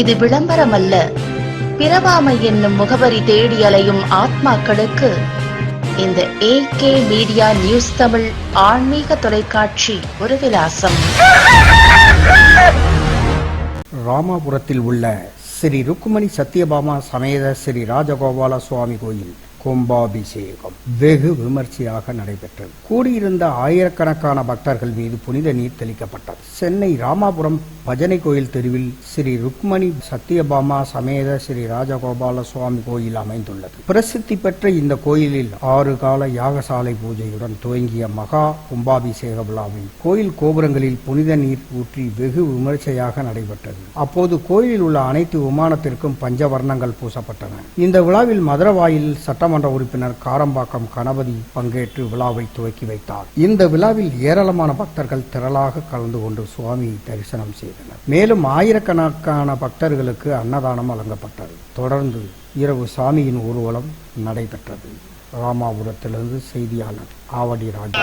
இது விளம்பரம் அல்ல பிறவாமை என்னும் முகவரி தேடி அலையும் ஆத்மாக்களுக்கு இந்த ஏகே மீடியா நியூஸ் தமிழ் ஆன்மீக தொலைக்காட்சி ஒரு விலாசம். ராமாபுரத்தில் உள்ள ஸ்ரீ ருக்குமணி சத்யபாமா சமேத ஸ்ரீ ராஜகோபால சுவாமி கோயில். கும்பாபிஷேகம். வெகு விமர்சையாக நடைபெற்றது. கூடியிருந்த ஆயிரக்கணக்கான பக்தர்கள் மீது புனித நீர் தெளிக்கப்பட்டது. சென்னை ராமாபுரம் பஜனை கோயில் தெருவில் ஸ்ரீ ருக்மணி சத்யபாமா சமேத ஸ்ரீ ராஜகோபால சுவாமி கோயில் அமைந்துள்ளது. பிரசித்தி பெற்ற இந்த கோயிலில் ஆறு கால யாகசாலை பூஜையுடன் துவங்கிய மகா கும்பாபிஷேக விழாவில் கோயில் கோபுரங்களில் புனித நீர் ஊற்றி வெகு விமர்சையாக நடைபெற்றது. அப்போது கோயிலில் உள்ள அனைத்து விமானத்திற்கும் பஞ்சவர்ணங்கள் பூசப்பட்டன. இந்த விழாவில் மதுரவாயில் சட்டமன்ற உறுப்பினர் காரம்பாக்கம் கணபதி பங்கேற்று விழாவை துவக்கி வைத்தார். இந்த விழாவில் ஏராளமான பக்தர்கள் திரளாக கலந்து கொண்டு சுவாமியை தரிசனம் செய்தனர். மேலும் ஆயிரக்கணக்கான பக்தர்களுக்கு அன்னதானம் வழங்கப்பட்டது. தொடர்ந்து இரவு சாமியின் ஊர்வலம் நடைபெற்றது. ராமாபுரத்திலிருந்து செய்தியாளர் ஆவடி ராஜா.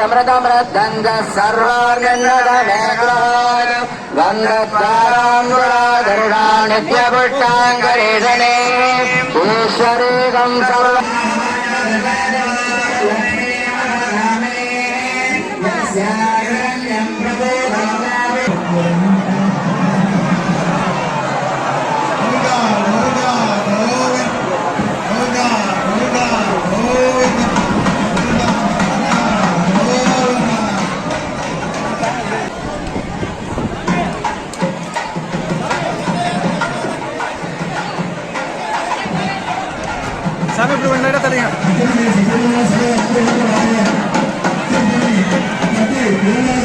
அபாதமிருதமிருதங்க சர்வார்கன்னதமேகராஜ கந்தத்வாராங்குராதருடா நித்யபுஷ்டாங்கரேதனே ஈஸ்வரேகம் சர்வ అతని చెప్పిన సార్ అతని చెప్పిన అతని చెప్పిన